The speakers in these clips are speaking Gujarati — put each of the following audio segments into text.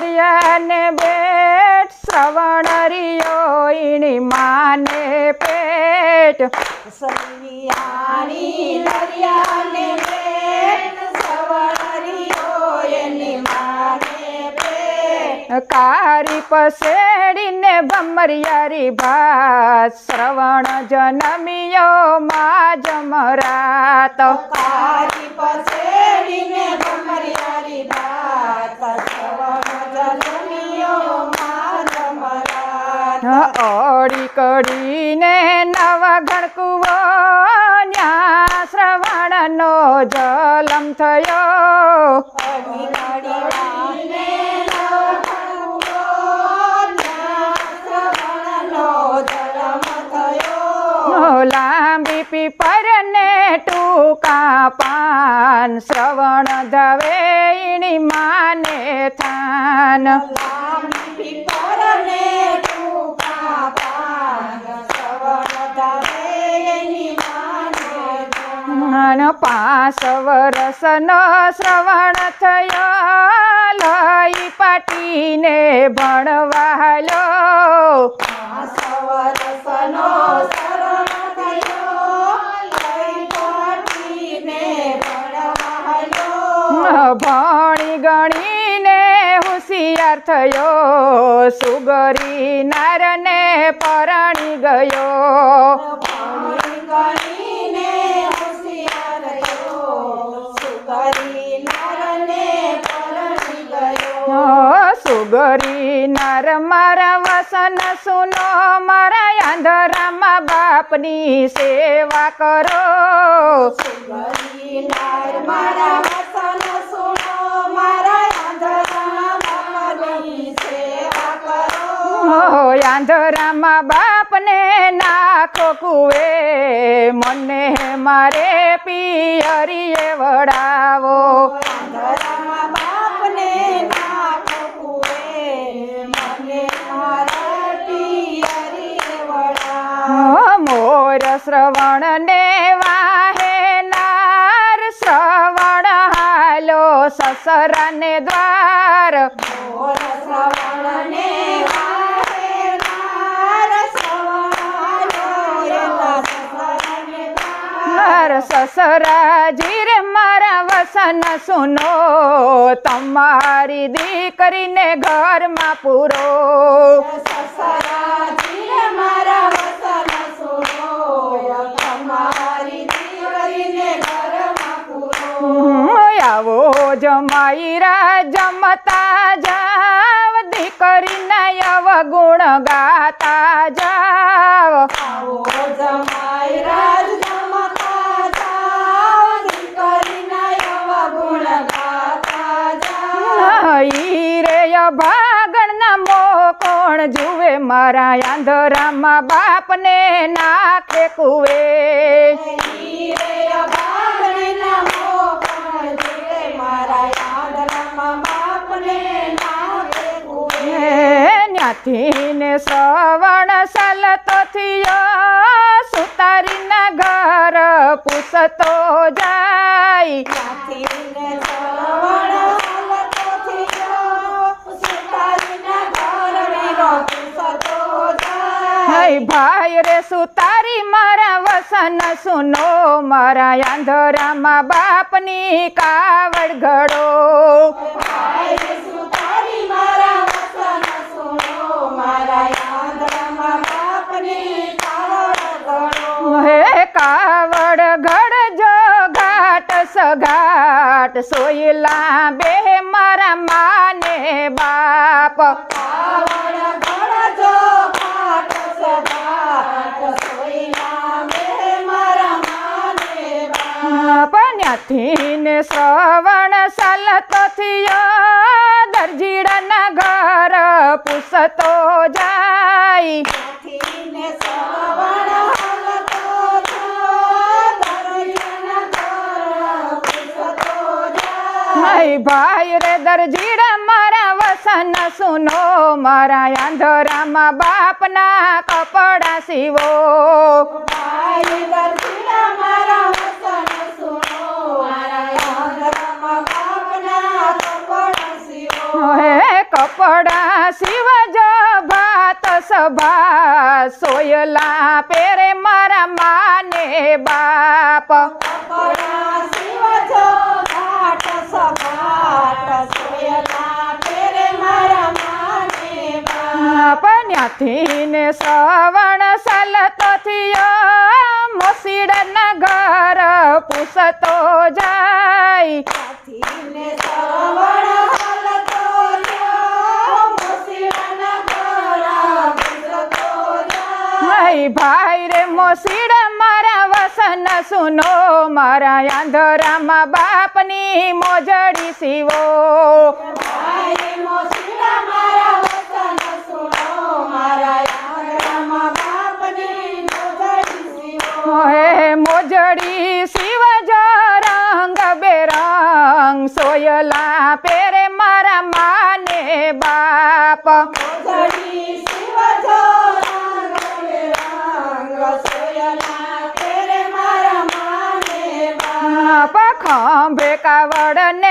દરિયાને બેટ શ્રવણ ઈણી માને પેટ. સૈયાની દરિયાને બેટ સવણરિયો એની માને બેટ કારી પસેડીને ભમરિયારી ભાત શ્રવણ જનમિયો મા જમરાત કારી પસેડીને ભમરિયારી જમરાત ઓડી કડીને નવ ગણકુવો ન્યા શ્રવણનો જલમ થયો અડી ઘડી વાને નવખણુઓ ન્યા શ્રવણનો જન્મ થયો લાંબી પીપરને ટૂંકા પાન શ્રવણ ધવે ઈણી માને થાન માને પાસ વરસનો શ્રવણ થયો. લઈ પાટીને ભણવાલો. ભણવાલો ભણી ગણીને હોશિયાર થયો. સુગરી નારને પરણી ગયો પાણી ગણીને હોશિયાર થયો સુગરી નારને પરણી ગયો નર મારા વસન સુનો મારા આંધરામાં બાપાની સેવા કરો. આંધરામાં બાપને નાખો કુએ મને મારે પિયરીએ વડાવો. મોર શ્રવણ ને વાહે નાર શ્રવણ હાલો સસરાને દ્વાર. સસરાજીર શ્રવણને સસરા જીર મારા વસન સુનો તમારી દીકરીને ઘરમાં પૂરો. સસરાજીએ મારા આવો જમાઈરા જમતા જાવ દીકરીના અવગુણ ગાતા જાવ આવો જમાઈ રાજ જમતા જાઓ દીકરીના એવા ગુણ ગાતા જાઓ ઈ રે ભાગણના મો કોણ જુએ મારા આંધરામાં બાપને નાખે કુવે હીરે બાપણીના ત્યાંથી સવણ સલતો થયો સુતારીના ઘર પૂછતો જાય. ભાઈ રે સુતારી મારા વસન સુનો. મારા આંધરામાં બાપની કાવડ ઘડો. સોયલા બે મારા માને બા પન્યાથી ને શ્રવણ સલતો થયો દરજીડાના ઘર પૂછતો જાય જાય હઈ ભાઈ રે દરજીડા મારા વસન સુનો મારા આંધરામાં બાપના કપડા સીવો ભાઈ દર્શિના મારા વસન સુનો મારા યાદરામાં બાપના કપડા સીવો હે કપડા શિવજો ભાત સભા સોયલા પેરે મારા માને બાપ પન્યાથી ને શ્રવણ સલતો થયો મોસીડના ઘર પૂસતો જાય. ભાઈ ભાઈ રે મોસીડ મારા વસન સુનો મારા આંધરામાં બાપની મોજડી સીવો ભાઈ મોસીડા મારા વતન સુનો, મારા આંગણામાં બાપની મોજડી સીવો. હે મોજડી શિવજો રંગ બેરંગ સોયલા પેરે મારા માને બાપ મોજડી શિવજો રંગ બેરંગ, સોયલા પેરે મારા માને બા. પખંભે કાવડ ને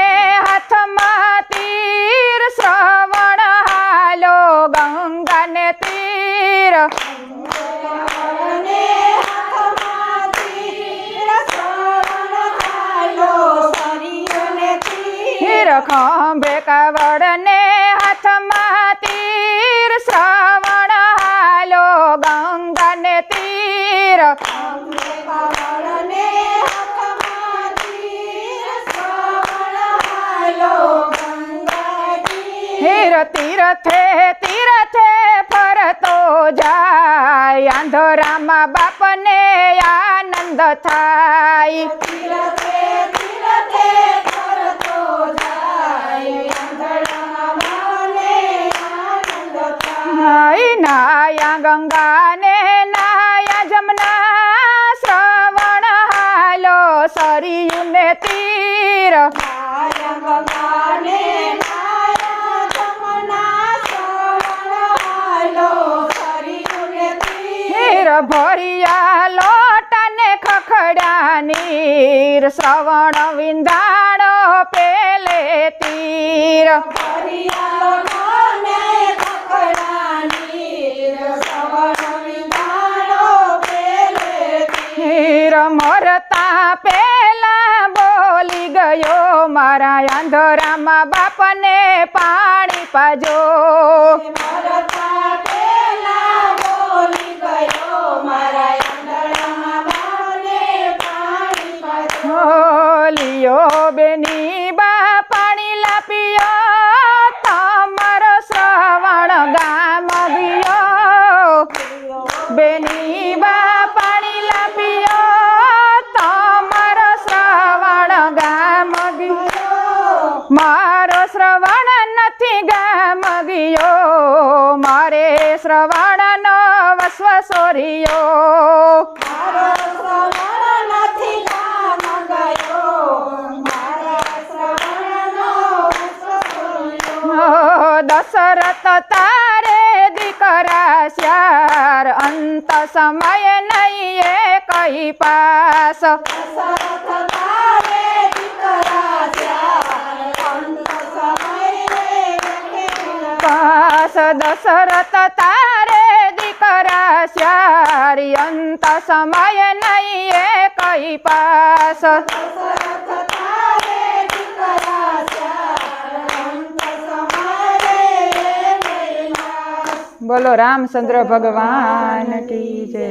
તીરથે તીરથે ફરતો જાય આંધરામાં બાપને આનંદ થાય તીરથે તીરથે ફરતો જાય, આંધળામાં ભાવને આનંદ થાય. હાય નાયા ગંગાને નાયા જમના શ્રવણ હાલો સરયુને તીર શ્રવણ વિંધાણો પેલે તીર. મરતા પેલા બોલી ગયો મારા આંધરામાં બાપને પાણી પાજો. મરતા પેલા બોલી ગયો, મારા આંધળામાં બાને પાણી લિયો બેની બા પાણી લાપિયો, તમારો શ્રવણ ગામ ગયો. બેની બા પાણી લાપિયો, તમારો શ્રવણ ગામ ગયો. મારો શ્રવણ નથી ગામ ગયો, મારે શ્રવણનો વસ્વ સોરિયો મારો શ્રવણ નથી ગામ ગયો, મારા શ્રવણનો વસ્વ સોર્યો. ઓ દશરથ તારે દીકરા અંત સમય નહીં એ કઈ પાસ. પાસ દશરથ તારે દીકરા શ્યારી, અંત સમય નહીં કઈ પાસ. બોલો રામચંદ્ર ભગવાન કી જય.